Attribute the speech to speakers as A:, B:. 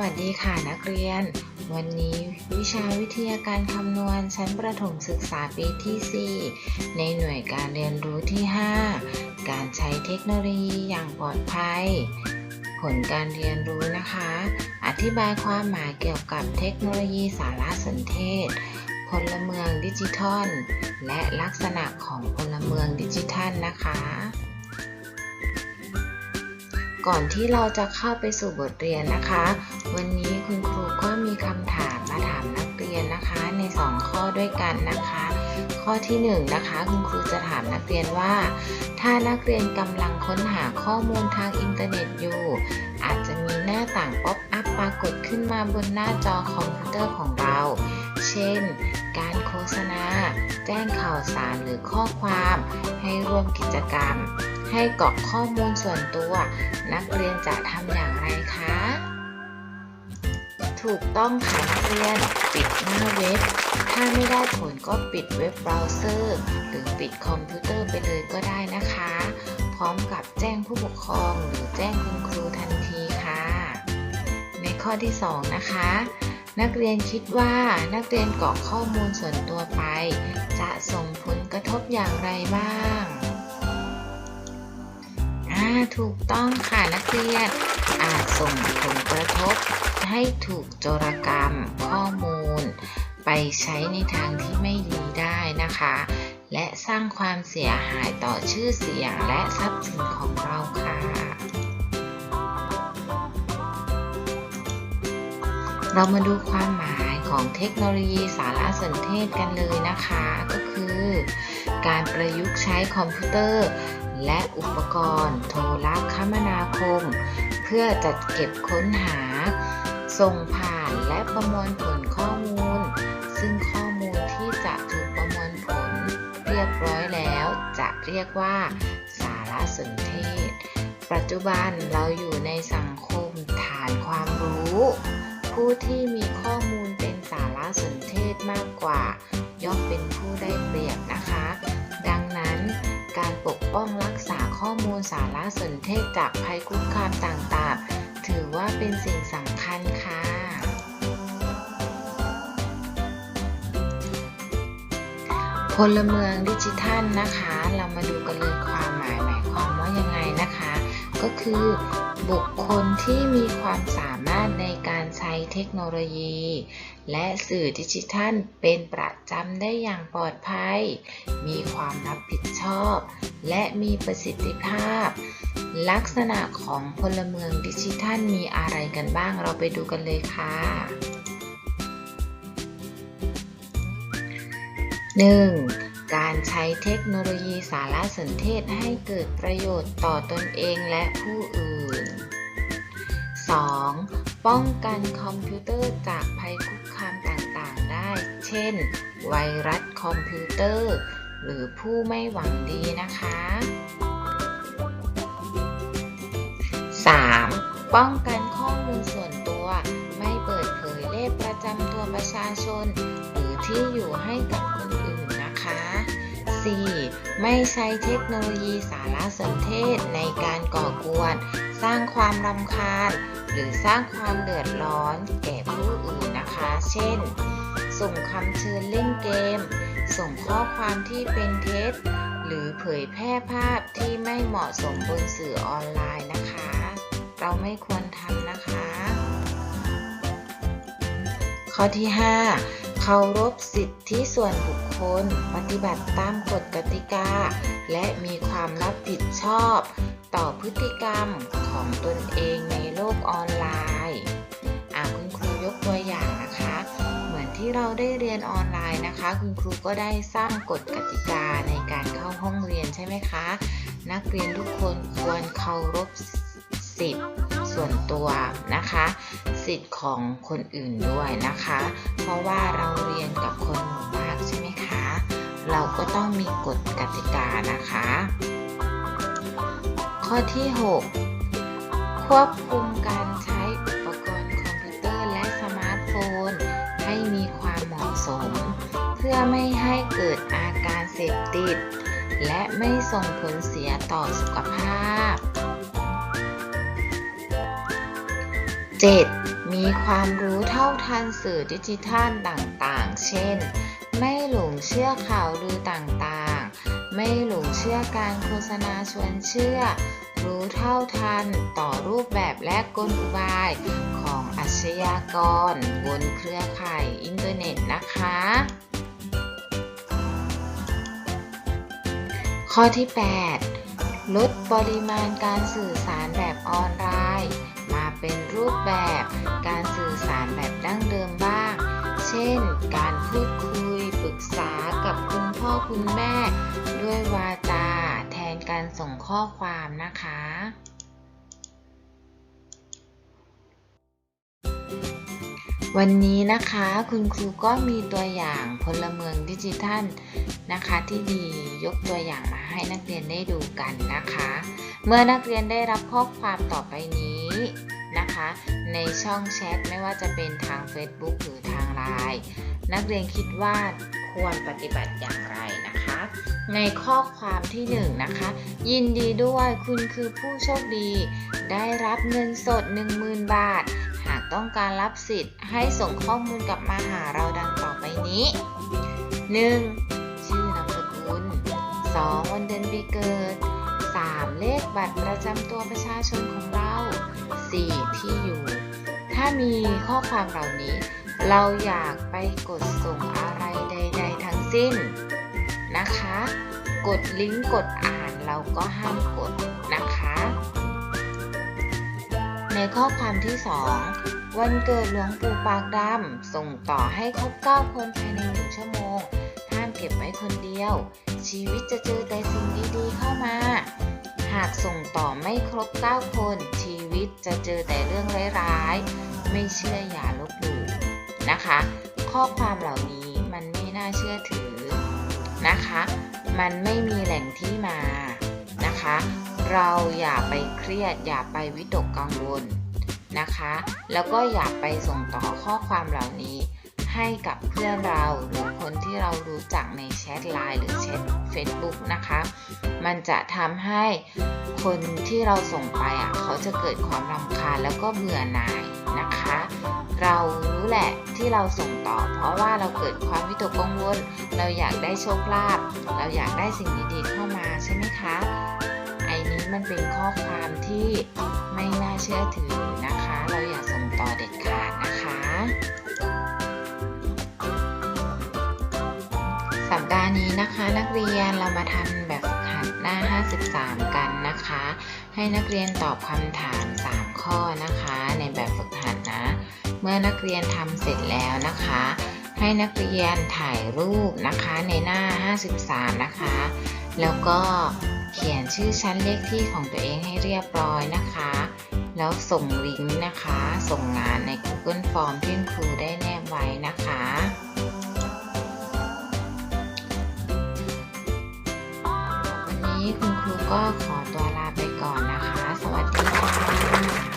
A: วัสดีค่ะนักเรียน วันนี้วิชาวิทยาการคำนวณชั้นประถมศึกษาปีที่ 4 ในหน่วยการเรียนรู้ที่ 5 การใช้เทคโนโลยีอย่างปลอดภัย ผลการเรียนรู้นะคะ อธิบายความหมายเกี่ยวกับเทคโนโลยีสารสนเทศ พลเมืองดิจิทัล และลักษณะของพลเมืองดิจิทัลนะคะ ก่อนที่เราจะเข้าไปสู่บทเรียนนะคะ วันนี้คุณครูก็มีคำถามมาถามนักเรียนนะคะใน 2 ข้อด้วยกันนะคะ ข้อที่1นะคะคุณครูจะถามนักเรียนว่า ถ้านักเรียนกำลังค้นหาข้อมูลทางอินเทอร์เน็ตอยู่ อาจจะมีหน้าต่างป๊อปอัพปรากฏขึ้นมาบนหน้าจอคอมพิวเตอร์ของเรา เช่น การโฆษณา แจ้งข่าวสารหรือข้อความ ให้ร่วมกิจกรรม ให้กรอกข้อมูลส่วนตัว นักเรียนจะทำอย่างไรคะ ถูกต้องค่ะนักเรียน ปิดหน้าเว็บ ถ้าไม่ได้ผลก็ปิดเว็บเบราว์เซอร์ หรือปิดคอมพิวเตอร์ไปเลยก็ได้นะคะ พร้อมกับแจ้งผู้ปกครองหรือแจ้งคุณครูทันทีค่ะ ในข้อที่ 2 นะคะนักเรียนคิดว่านักเรียนกรอกข้อมูลส่วนตัวไป จะส่งผลกระทบอย่างไรบ้าง ถูกต้องค่ะนักเรียน อาจส่งผลกระทบให้ถูกโจรกรรมข้อมูล ไปใช้ในทางที่ไม่ดีได้นะคะ และสร้างความเสียหายต่อชื่อเสียงและทรัพย์สินของเราค่ะ เรามาดูความหมาย ของเทคโนโลยีสารสนเทศกันเลยนะคะ ก็คือ การประยุกต์ใช้คอมพิวเตอร์ และอุปกรณ์ โทรคมนาคม เพื่อจัดเก็บค้นหา ส่งผ่านและประมวลผลข้อมูล ซึ่งข้อมูลที่จะถูกประมวลผล เรียบร้อยแล้ว จะเรียกว่าสารสนเทศ ปัจจุบันเราอยู่ในสังคมฐานความรู้ผู้ที่มีข้อมูลารสนเทศมากกว่า ย่อมเป็นผู้ได้เปรียบนะคะ ดังนั้นการปกป้องรักษาข้อมูลสารสนเทศจากภัยคุกคามต่างๆ ถือว่าเป็นสิ่งสำคัญค่ะ พลเมืองดิจิทัลนะคะ เรามาดูกันเลยความหมายหมายความว่ายังไงนะคะ ก็คือ บุคคลที่มีความสามารถในการใช้เทคโนโลยี และสื่อดิจิทัลเป็นประจำได้อย่างปลอดภัย มีความรับผิดชอบ และมีประสิทธิภาพ ลักษณะของพลเมืองดิจิทัลมีอะไรกันบ้างเราไปดูกันเลยค่ะ 1. การใช้เทคโนโลยีสารสนเทศให้เกิดประโยชน์ต่อตนเองและผู้อื่น 2. ป้องกันคอมพิวเตอร์จากภัยคุกคามต่างๆได้ เช่น ไวรัสคอมพิวเตอร์ หรือผู้ไม่หวังดีนะคะ 3. ป้องกันข้อมูลส่วนตัว ไม่เปิดเผยเลขประจำตัวประชาชน หรือที่อยู่ให้กับ 4. ไม่ใช้เทคโนโลยีสารสนเทศในการก่อกวน สร้างความรำคาญ หรือสร้างความเดือดร้อนแก่ผู้อื่นนะคะ เช่น ส่งคำเชิญเล่นเกม ส่งข้อความที่เป็นเท็จ หรือเผยแพร่ภาพที่ไม่เหมาะสมบนสื่อออนไลน์นะคะ เราไม่ควรทำนะคะ ข้อที่ 5 เคารพสิทธิส่วนบุคคล ปฏิบัติตามกฎกติกา และมีความรับผิดชอบ ต่อพฤติกรรมของตนเองในโลกออนไลน์อะคุณครูยกตัวอย่างนะคะ เหมือนที่เราได้เรียนออนไลน์นะคะ คุณครูก็ได้สร้างกฎกติกาในการเข้าห้องเรียนใช่ไหมคะ นักเรียนทุกคนควรเคารพสิทธิส่วนตัวนะคะ สิทธิ์ของคนอื่นด้วยนะคะ เพราะว่าเราเรียนกับคนหมู่มากใช่ไหมคะ เราก็ต้องมีกฎกติกานะคะ ข้อที่ 6 ควบคุมการใช้อุปกรณ์คอมพิวเตอร์และสมาร์ทโฟน ให้มีความเหมาะสม เพื่อไม่ให้เกิดอาการเสพติด และไม่ส่งผลเสียต่อสุขภาพ 7. มีความรู้เท่าทันสื่อดิจิทัลต่างๆ เช่น ไม่หลงเชื่อข่าวลือต่างๆ ไม่หลงเชื่อการโฆษณาชวนเชื่อ รู้เท่าทันต่อรูปแบบและกลอุบายของอาชญากร บนเครือข่ายอินเทอร์เน็ตนะคะ ข้อที่ 8 ลดปริมาณการสื่อสารแบบออนไลน์ เป็นรูปแบบการสื่อสารแบบดั้งเดิมบ้าง เช่น การพูดคุยปรึกษากับคุณพ่อคุณแม่ ด้วยวาจาแทนการส่งข้อความนะคะวันนี้นะคะคุณครูก็มีตัวอย่างพลเมืองดิจิทัลนะคะ ที่ดียกตัวอย่างมาให้นักเรียนได้ดูกันนะคะ เมื่อนักเรียนได้รับข้อความต่อไปนี้ นะคะ ในช่องแชทไม่ว่าจะเป็นทาง Facebook หรือทางไลน์นักเรียนคิดว่าควรปฏิบัติอย่างไรนะคะ ในข้อความที่1นงนะคะ ยินดีด้วยคุณคือผู้โชคดี ได้รับเงินสด 10,000 บาท หากต้องการรับสิทธิ์ให้ส่งข้อมูลกลับมาหาเราดังต่อไปนี้ 1. ชื่อนามสกุล 2. วันเดือนปีเกิด 3. เลขบัตรประจำตัวประชาชนของเรา 4. ที่อยู่ ถ้ามีข้อความเหล่านี้ เราอยากไปกดส่งอะไรใด ๆ ทั้งสิ้นนะคะ กดลิงก์กดอ่านเราก็ห้ามกดนะคะ ในข้อความที่ 2 วันเกิดหลวงปู่ปากดำส่งต่อให้ครบ9คนภายในหนึ่งชั่วโมง ห้ามเก็บไว้คนเดียว ชีวิตจะเจอแต่สิ่งดีากส่งต่อไม่ครบ 9 คน ชีวิตจะเจอแต่เรื่องร้ายๆ ไม่เชื่ออย่าลบหลู่นะคะ ข้อความเหล่านี้มันไม่น่าเชื่อถือนะคะ มันไม่มีแหล่งที่มานะคะ เราอย่าไปเครียดอย่าไปวิตกกังวลนะคะ แล้วก็อย่าไปส่งต่อข้อความเหล่านี้ ให้กับเพื่อนเราหรือคนที่เรารู้จักในแชทไลน์หรือแชท Facebook นะคะ มันจะทำให้คนที่เราส่งไปอะเขาจะเกิดความรำคาญแล้วก็เบื่อหน่ายนะคะ เรารู้แหละที่เราส่งต่อ เพราะว่าเราเกิดความวิตกกังวลเราอยากได้โชคลาภเราอยากได้สิ่งดีๆเข้ามาใช่ไหมคะไอ้นี้มันเป็นข้อความที่ไม่น่าเชื่อถือนะคะ เราอย่าส่งต่อเด็ดขาดนะคะ นะคะนักเรียนเรามาทำแบบฝึกหัดหน้า 53 กันนะคะ ให้นักเรียนตอบคำถาม 3 ข้อนะคะ ในแบบฝึกหัดนะ เมื่อนักเรียนทำเสร็จแล้วนะคะ ให้นักเรียนถ่ายรูปนะคะในหน้า 53 นะคะ แล้วก็เขียนชื่อชั้นเลขที่ของตัวเองให้เรียบร้อยนะคะ แล้วส่งลิงก์นะคะ ส่งงานใน Google Form ที่ครูได้แนบไว้นะคะ นี้คุณครูก็ขอตัวลาไปก่อนนะคะ สวัสดีค่ะ